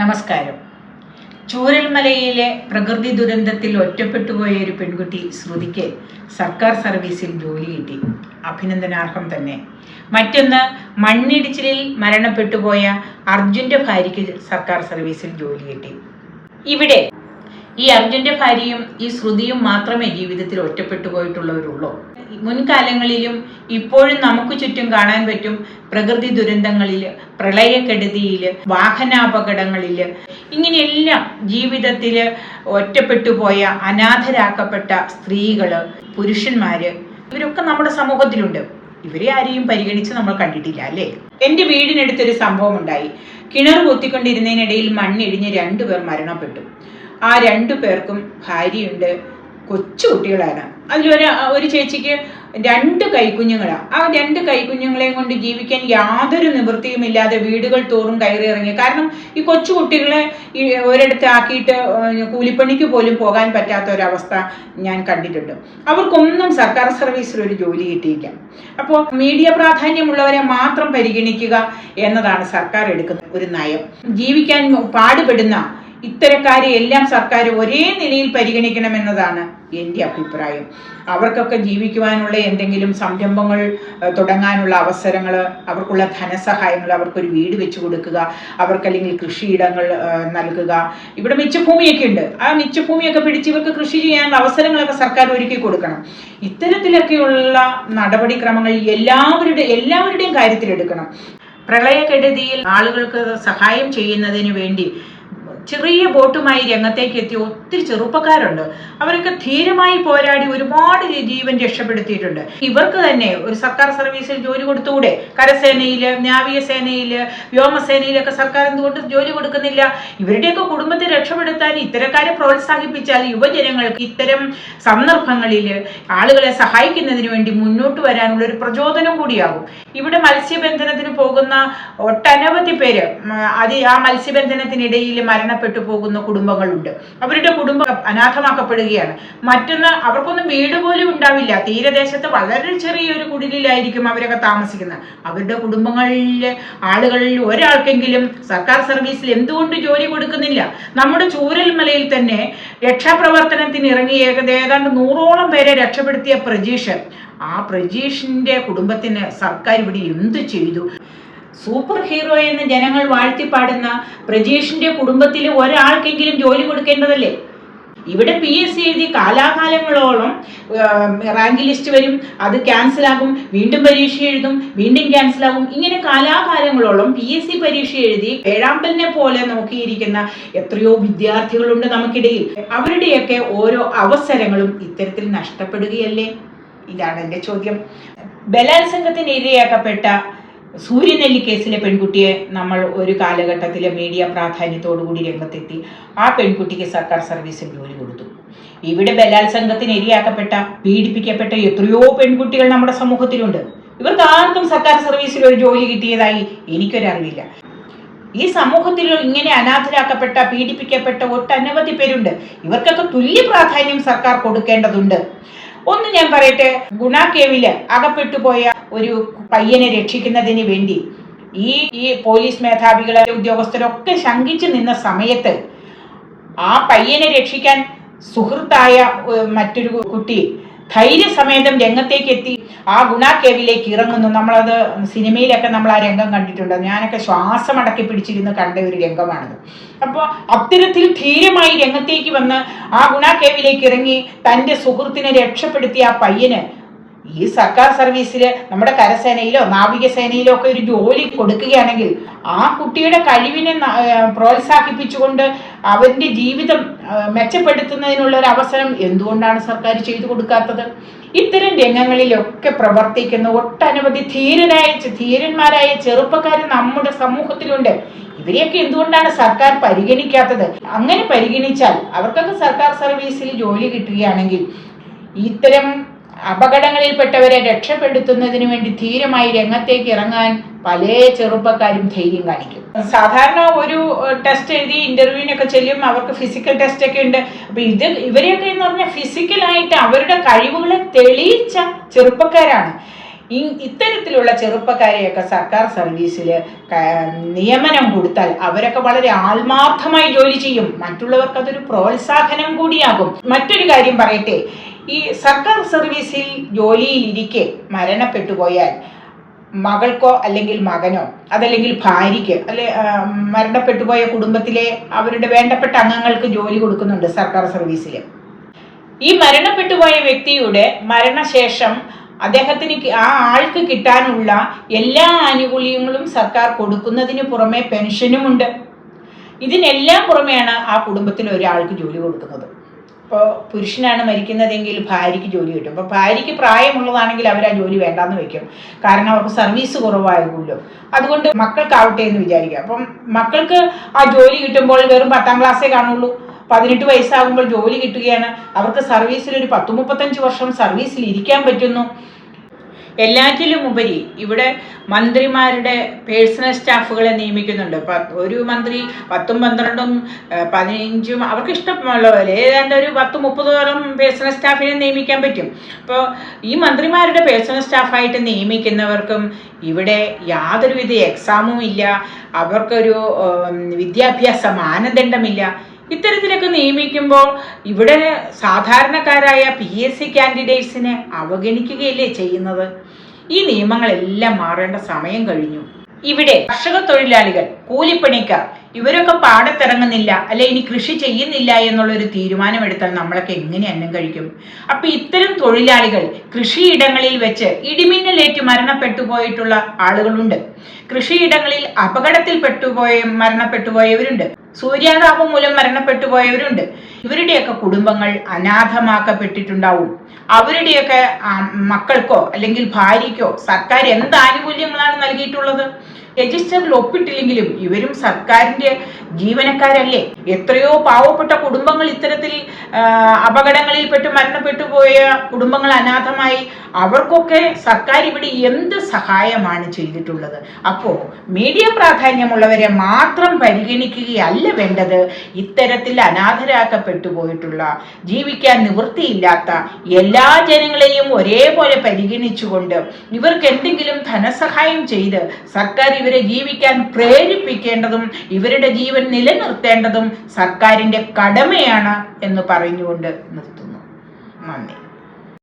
നമസ്കാരം. ചൂരൽമലയിലെ പ്രകൃതി ദുരന്തത്തിൽ ഒറ്റപ്പെട്ടുപോയ ഒരു പെൺകുട്ടി ശ്രുതിക്ക് സർക്കാർ സർവീസിൽ ജോലി കിട്ടി. അഭിനന്ദനാർഹം തന്നെ. മറ്റൊന്ന് മണ്ണിടിച്ചിലിൽ മരണപ്പെട്ടുപോയ അർജുന്റെ ഭാര്യയ്ക്ക് സർക്കാർ സർവീസിൽ ജോലി കിട്ടി. ഇവിടെ ഈ അർജുന്റെ ഭാര്യയും ഈ ശ്രുതിയും മാത്രമേ ജീവിതത്തിൽ ഒറ്റപ്പെട്ടു പോയിട്ടുള്ളവരുള്ളൂ. മുൻകാലങ്ങളിലും ഇപ്പോഴും നമുക്ക് ചുറ്റും കാണാൻ പറ്റും പ്രകൃതി ദുരന്തങ്ങളിൽ പ്രളയക്കെടുതിയിൽ വാഹനാപകടങ്ങളിൽ ഇങ്ങനെയെല്ലാം ജീവിതത്തിൽ ഒറ്റപ്പെട്ടു പോയ അനാഥരാക്കപ്പെട്ട സ്ത്രീകൾ പുരുഷന്മാർ ഇവരൊക്കെ നമ്മുടെ സമൂഹത്തിലുണ്ട്. ഇവരെ ആരെയും പരിഗണിച്ച് നമ്മൾ കണ്ടിട്ടില്ല അല്ലേ? എന്റെ വീടിനടുത്തൊരു സംഭവം ഉണ്ടായി കിണർ കൊത്തിക്കൊണ്ടിരുന്നതിനിടയിൽ മണ്ണിടിഞ്ഞ് രണ്ടുപേർ മരണപ്പെട്ടു. ആ രണ്ടു പേർക്കും ഭാര്യയുണ്ട്. കൊച്ചു കുട്ടികളാണ്. അതിലൊരു ഒരു ചേച്ചിക്ക് രണ്ട് കൈക്കുഞ്ഞുങ്ങളാണ് ആ രണ്ട് കൈക്കുഞ്ഞുങ്ങളെയും കൊണ്ട് ജീവിക്കാൻ യാതൊരു നിവൃത്തിയും ഇല്ലാതെ വീടുകൾ തോറും കയറി ഇറങ്ങി കാരണം ഈ കൊച്ചു കുട്ടികളെ ഒരിടത്ത് ആക്കിയിട്ട് കൂലിപ്പണിക്ക് പോലും പോകാൻ പറ്റാത്ത ഒരവസ്ഥ ഞാൻ കണ്ടിട്ടുണ്ട്. അവർക്കൊന്നും സർക്കാർ സർവീസിൽ ഒരു ജോലി കിട്ടിയില്ല. അപ്പോൾ മീഡിയ പ്രാധാന്യമുള്ളവരെ മാത്രം പരിഗണിക്കുക എന്നതാണ് സർക്കാർ എടുക്കുന്ന ഒരു നയം. ജീവിക്കാൻ പാടുപെടുന്ന ഇത്തരക്കാരെ എല്ലാം സർക്കാർ ഒരേ നിലയിൽ പരിഗണിക്കണമെന്നതാണ് എന്റെ അഭിപ്രായം. അവർക്കൊക്കെ ജീവിക്കുവാനുള്ള എന്തെങ്കിലും സംരംഭങ്ങൾ തുടങ്ങാനുള്ള അവസരങ്ങൾ അവർക്കുള്ള ധനസഹായങ്ങൾ അവർക്കൊരു വീട് വെച്ച് കൊടുക്കുക അവർക്കല്ലെങ്കിൽ കൃഷിയിടങ്ങൾ നൽകുക. ഇവിടെ മിച്ചഭൂമിയൊക്കെ ഉണ്ട് ആ മിച്ചഭൂമിയൊക്കെ പിടിച്ച് ഇവർക്ക് കൃഷി ചെയ്യാനുള്ള അവസരങ്ങളൊക്കെ സർക്കാർ ഒരുക്കി കൊടുക്കണം. ഇത്തരത്തിലൊക്കെയുള്ള നടപടിക്രമങ്ങൾ എല്ലാവരുടെ എല്ലാവരുടെയും കാര്യത്തിലെടുക്കണം. പ്രളയക്കെടുതിയിൽ ആളുകൾക്ക് സഹായം ചെയ്യുന്നതിന് വേണ്ടി ചെറിയ ബോട്ടുമായി രംഗത്തേക്ക് എത്തിയ ഒത്തിരി ചെറുപ്പക്കാരുണ്ട്. അവരൊക്കെ ധീരമായി പോരാടി ഒരുപാട് ജീവൻ രക്ഷപ്പെടുത്തിയിട്ടുണ്ട്. ഇവർക്ക് തന്നെ ഒരു സർക്കാർ സർവീസിൽ ജോലി കൊടുത്തുകൂടെ? കരസേനയിൽ നാവികസേനയിൽ വ്യോമസേനയിലൊക്കെ സർക്കാർ എന്തുകൊണ്ട് ജോലി കൊടുക്കുന്നില്ല? ഇവരുടെയൊക്കെ കുടുംബത്തെ രക്ഷപ്പെടുത്താൻ ഇത്തരക്കാരെ പ്രോത്സാഹിപ്പിച്ചാൽ യുവജനങ്ങൾക്ക് ഇത്തരം സന്ദർഭങ്ങളിൽ ആളുകളെ സഹായിക്കുന്നതിന് വേണ്ടി മുന്നോട്ട് വരാനുള്ള ഒരു പ്രചോദനം കൂടിയാകും. ഇവിടെ മത്സ്യബന്ധനത്തിന് പോകുന്ന ഒട്ടനവധി പേര് അത് ആ മത്സ്യബന്ധനത്തിനിടയിൽ മരണപ്പെട്ടു പോകുന്ന കുടുംബങ്ങളുണ്ട്. അവരുടെ കുടുംബം അനാഥമാക്കപ്പെടുകയാണ്. മറ്റൊന്ന് അവർക്കൊന്നും വീട് പോലും ഉണ്ടാവില്ല. തീരദേശത്ത് വളരെ ചെറിയൊരു കുടിലിലായിരിക്കും അവരൊക്കെ താമസിക്കുന്നത്. അവരുടെ കുടുംബങ്ങളിലെ ആളുകളിൽ ഒരാൾക്കെങ്കിലും സർക്കാർ സർവീസിൽ എന്തുകൊണ്ട് ജോലി കൊടുക്കുന്നില്ല? നമ്മുടെ ചൂരൽമലയിൽ തന്നെ രക്ഷാപ്രവർത്തനത്തിന് ഇറങ്ങി ഏകദേശം നൂറോളം പേരെ രക്ഷപ്പെടുത്തിയ പ്രജീഷൻ ആ പ്രജീഷിന്റെ കുടുംബത്തിന് സർക്കാർ ഇവിടെ എന്ത് ചെയ്തു? സൂപ്പർ ഹീറോ എന്ന് ജനങ്ങൾ വാഴ്ത്തിപ്പാടുന്ന പ്രജീഷിന്റെ കുടുംബത്തിൽ ഒരാൾക്കെങ്കിലും ജോലി കൊടുക്കേണ്ടതല്ലേ? ഇവിടെ പി എസ് സി എഴുതി കാലാകാലങ്ങളോളം റാങ്ക് ലിസ്റ്റ് വരും അത് ക്യാൻസലാകും വീണ്ടും പരീക്ഷ എഴുതും വീണ്ടും ക്യാൻസലാകും. ഇങ്ങനെ കാലാകാലങ്ങളോളം പി എസ് സി പരീക്ഷ എഴുതി ഏഴാമ്പലിനെ പോലെ നോക്കിയിരിക്കുന്ന എത്രയോ വിദ്യാർത്ഥികളുണ്ട് നമുക്കിടയിൽ. അവരുടെയൊക്കെ ഓരോ അവസരങ്ങളും ഇത്തരത്തിൽ നഷ്ടപ്പെടുകയല്ലേ? ഇതാണ് എന്റെ ചോദ്യം. ബലാത്സംഗത്തിന് ഇരയാക്കപ്പെട്ട സൂര്യനെല്ലി കേസിലെ പെൺകുട്ടിയെ നമ്മൾ ഒരു കാലഘട്ടത്തിലെ മീഡിയ പ്രാധാന്യത്തോടുകൂടി രംഗത്തെത്തി. ആ പെൺകുട്ടിക്ക് സർക്കാർ സർവീസിൽ ജോലി കൊടുത്തു. ഇവിടെ ബലാത്സംഗത്തിന് ഇരയാക്കപ്പെട്ട പീഡിപ്പിക്കപ്പെട്ട എത്രയോ പെൺകുട്ടികൾ നമ്മുടെ സമൂഹത്തിലുണ്ട്. ഇവർക്ക് ആർക്കും സർക്കാർ സർവീസിൽ ഒരു ജോലി കിട്ടിയതായി എനിക്കൊരറിവില്ല. ഈ സമൂഹത്തിൽ ഇങ്ങനെ അനാഥരാക്കപ്പെട്ട പീഡിപ്പിക്കപ്പെട്ട ഒട്ടനവധി പേരുണ്ട്. ഇവർക്കൊക്കെ തുല്യ പ്രാധാന്യം സർക്കാർ കൊടുക്കേണ്ടതുണ്ട്. ഒന്ന് ഞാൻ പറയട്ടെ ഗുണ കേവിൽ അകപ്പെട്ടു പോയ ഒരു പയ്യനെ രക്ഷിക്കുന്നതിന് വേണ്ടി ഈ ഈ പോലീസ് മേധാവികളെ ഉദ്യോഗസ്ഥരൊക്കെ ശങ്കിച്ചു നിന്ന സമയത്ത് ആ പയ്യനെ രക്ഷിക്കാൻ സുഹൃത്തായ മറ്റൊരു കുട്ടി ധൈര്യസമേതം രംഗത്തേക്ക് എത്തി ആ ഗുണ കേവിലേക്ക് ഇറങ്ങുന്നു. നമ്മളത് സിനിമയിലൊക്കെ നമ്മൾ ആ രംഗം കണ്ടിട്ടുണ്ട്. ഞാനൊക്കെ ശ്വാസം അടക്കി പിടിച്ചിരുന്ന് കണ്ട ഒരു രംഗമാണത്. അപ്പോൾ അത്തരത്തിൽ ധീരമായി രംഗത്തേക്ക് വന്ന് ആ ഗുണ കേവിലേക്ക് ഇറങ്ങി തന്റെ സുഹൃത്തിനെ രക്ഷപ്പെടുത്തിയ ആ പയ്യന് ഈ സർക്കാർ സർവീസിൽ നമ്മുടെ കരസേനയിലോ നാവികസേനയിലോ ഒക്കെ ഒരു ജോലി കൊടുക്കുകയാണെങ്കിൽ ആ കുട്ടിയുടെ കഴിവിനെ പ്രോത്സാഹിപ്പിച്ചുകൊണ്ട് അവന്റെ ജീവിതം മെച്ചപ്പെടുത്തുന്നതിനുള്ള ഒരു അവസരം എന്തുകൊണ്ടാണ് സർക്കാർ ചെയ്തു കൊടുക്കാത്തത്? ഇത്തരം രംഗങ്ങളിലൊക്കെ പ്രവർത്തിക്കുന്ന ഒട്ടനവധി ധീരരായ ധീരന്മാരായ ചെറുപ്പക്കാർ നമ്മുടെ സമൂഹത്തിലുണ്ട്. ഇവരെയൊക്കെ എന്തുകൊണ്ടാണ് സർക്കാർ പരിഗണിക്കാത്തത്? അങ്ങനെ പരിഗണിച്ചാൽ അവർക്കൊക്കെ സർക്കാർ സർവീസിൽ ജോലി കിട്ടുകയാണെങ്കിൽ ഇത്തരം അപകടങ്ങളിൽപ്പെട്ടവരെ രക്ഷപ്പെടുത്തുന്നതിന് വേണ്ടി ധീരമായി രംഗത്തേക്ക് ഇറങ്ങാൻ പല ചെറുപ്പക്കാരും ധൈര്യം കാണിക്കും. സാധാരണ ഒരു ടെസ്റ്റ് എഴുതി ഇന്റർവ്യൂവിനൊക്കെ ചെല്ലും അവർക്ക് ഫിസിക്കൽ ടെസ്റ്റ് ഒക്കെ ഉണ്ട്. അപ്പൊ ഇത് ഇവരെയൊക്കെ എന്ന് പറഞ്ഞാൽ ഫിസിക്കലായിട്ട് അവരുടെ കഴിവുകളെ തെളിയിച്ച ചെറുപ്പക്കാരാണ്. ഇത്തരത്തിലുള്ള ചെറുപ്പക്കാരെയൊക്കെ സർക്കാർ സർവീസിൽ നിയമനം കൊടുത്താൽ അവരൊക്കെ വളരെ ആത്മാർത്ഥമായി ജോലി ചെയ്യും. മറ്റുള്ളവർക്ക് അതൊരു പ്രോത്സാഹനം കൂടിയാകും. മറ്റൊരു കാര്യം പറയട്ടെ. ഈ സർക്കാർ സർവീസിൽ ജോലിയിലിരിക്കെ മരണപ്പെട്ടുപോയാൽ മകൾക്കോ അല്ലെങ്കിൽ മകനോ അതല്ലെങ്കിൽ ഭാര്യയ്ക്ക് അല്ലെ മരണപ്പെട്ടു മരണപ്പെട്ടുപോയ കുടുംബത്തിലെ അവരുടെ വേണ്ടപ്പെട്ട അംഗങ്ങൾക്ക് ജോലി കൊടുക്കുന്നുണ്ട് സർക്കാർ സർവീസിൽ ഈ മരണപ്പെട്ടുപോയ വ്യക്തിയുടെ മരണശേഷം അദ്ദേഹത്തിന് ആ ആൾക്ക് കിട്ടാനുള്ള എല്ലാ ആനുകൂല്യങ്ങളും സർക്കാർ കൊടുക്കുന്നതിന് പുറമെ പെൻഷനുമുണ്ട് ഇതിനെല്ലാം പുറമെയാണ് ആ കുടുംബത്തിൽ ഒരാൾക്ക് ജോലി കൊടുക്കുന്നത്. ഇപ്പോൾ പുരുഷനാണ് മരിക്കുന്നതെങ്കിൽ ഭാര്യയ്ക്ക് ജോലി കിട്ടും. അപ്പോൾ ഭാര്യയ്ക്ക് പ്രായമുള്ളതാണെങ്കിൽ അവർ ആ ജോലി വേണ്ടാന്ന് വെക്കും. കാരണം അവർക്ക് സർവീസ് കുറവാകുമല്ലോ അതുകൊണ്ട് മക്കൾക്കാവട്ടെ എന്ന് വിചാരിക്കുക. അപ്പം മക്കൾക്ക് ആ ജോലി കിട്ടുമ്പോൾ വെറും പത്താം ക്ലാസ്സേ കാണുള്ളൂ. പതിനെട്ട് വയസ്സാകുമ്പോൾ ജോലി കിട്ടുകയാണ്. അവർക്ക് സർവീസിൽ ഒരു പത്ത് മുപ്പത്തഞ്ച് വർഷം സർവീസിൽ ഇരിക്കാൻ പറ്റുന്നു. എല്ലാറ്റിലും ഉപരി ഇവിടെ മന്ത്രിമാരുടെ പേഴ്സണൽ സ്റ്റാഫുകളെ നിയമിക്കുന്നുണ്ട്. ഒരു മന്ത്രി പത്തും പന്ത്രണ്ടും പതിനഞ്ചും അവർക്ക് ഇഷ്ടമുള്ള പോലെ ഏതാണ്ട് ഒരു പത്ത് മുപ്പതോളം പേഴ്സണൽ സ്റ്റാഫിനെ നിയമിക്കാൻ പറ്റും. അപ്പോൾ ഈ മന്ത്രിമാരുടെ പേഴ്സണൽ സ്റ്റാഫായിട്ട് നിയമിക്കുന്നവർക്കും ഇവിടെ യാതൊരുവിധ എക്സാമും ഇല്ല അവർക്കൊരു വിദ്യാഭ്യാസ മാനദണ്ഡമില്ല. ഇത്തരത്തിലൊക്കെ നിയമിക്കുമ്പോൾ ഇവിടെ സാധാരണക്കാരായ പി എസ് സി കാൻഡിഡേറ്റ്സിനെ അവഗണിക്കുകയല്ലേ ചെയ്യുന്നത്? ഈ നിയമങ്ങളെല്ലാം മാറേണ്ട സമയം കഴിഞ്ഞു. ഇവിടെ കർഷക തൊഴിലാളികൾ കൂലിപ്പണിക്കാർ ഇവരൊക്കെ പാടത്തിറങ്ങുന്നില്ല അല്ലെ ഇനി കൃഷി ചെയ്യുന്നില്ല എന്നുള്ളൊരു തീരുമാനമെടുത്താൽ നമ്മളൊക്കെ എങ്ങനെ അന്നം കഴിക്കും? അപ്പൊ ഇത്തരം തൊഴിലാളികൾ കൃഷിയിടങ്ങളിൽ വെച്ച് ഇടിമിന്നലേറ്റ് മരണപ്പെട്ടു പോയിട്ടുള്ള ആളുകളുണ്ട്. കൃഷിയിടങ്ങളിൽ അപകടത്തിൽ പെട്ടുപോയ മരണപ്പെട്ടു പോയവരുണ്ട് സൂര്യാതാപം മൂലം മരണപ്പെട്ടു പോയവരുണ്ട്. ഇവരുടെയൊക്കെ കുടുംബങ്ങൾ അനാഥമാക്കപ്പെട്ടിട്ടുണ്ടാവും. അവരുടെയൊക്കെ മക്കൾക്കോ അല്ലെങ്കിൽ ഭാര്യയ്ക്കോ സർക്കാർ എന്ത് ആനുകൂല്യങ്ങളാണ് നൽകിയിട്ടുള്ളത്? രജിസ്റ്ററിൽ ഒപ്പിട്ടില്ലെങ്കിലും ഇവരും സർക്കാരിന്റെ ജീവനക്കാരല്ലേ? എത്രയോ പാവപ്പെട്ട കുടുംബങ്ങൾ ഇത്തരത്തിൽ അപകടങ്ങളിൽ അപകടങ്ങളിൽപ്പെട്ട് മരണപ്പെട്ടു പോയ കുടുംബങ്ങൾ അനാഥമായി. അവർക്കൊക്കെ സർക്കാർ ഇവിടെ എന്ത് സഹായമാണ് ചെയ്തിട്ടുള്ളത്? അപ്പോൾ മീഡിയ പ്രാധാന്യമുള്ളവരെ മാത്രം പരിഗണിക്കുകയല്ല വേണ്ടത്. ഇത്തരത്തിൽ അനാഥരാക്കപ്പെട്ടു പോയിട്ടുള്ള ജീവിക്കാൻ നിവൃത്തിയില്ലാത്ത എല്ലാ ജനങ്ങളെയും ഒരേപോലെ പരിഗണിച്ചുകൊണ്ട് ഇവർക്ക് എന്തെങ്കിലും ധനസഹായം ചെയ്ത് സർക്കാർ ഇവരെ ജീവിക്കാൻ പ്രേരിപ്പിക്കേണ്ടതും ഇവരുടെ ജീവൻ നിലനിർത്തേണ്ടതും സർക്കാരിന്റെ കടമയാണ് എന്ന് പറഞ്ഞുകൊണ്ട് നിർത്തുന്നു. നന്ദി.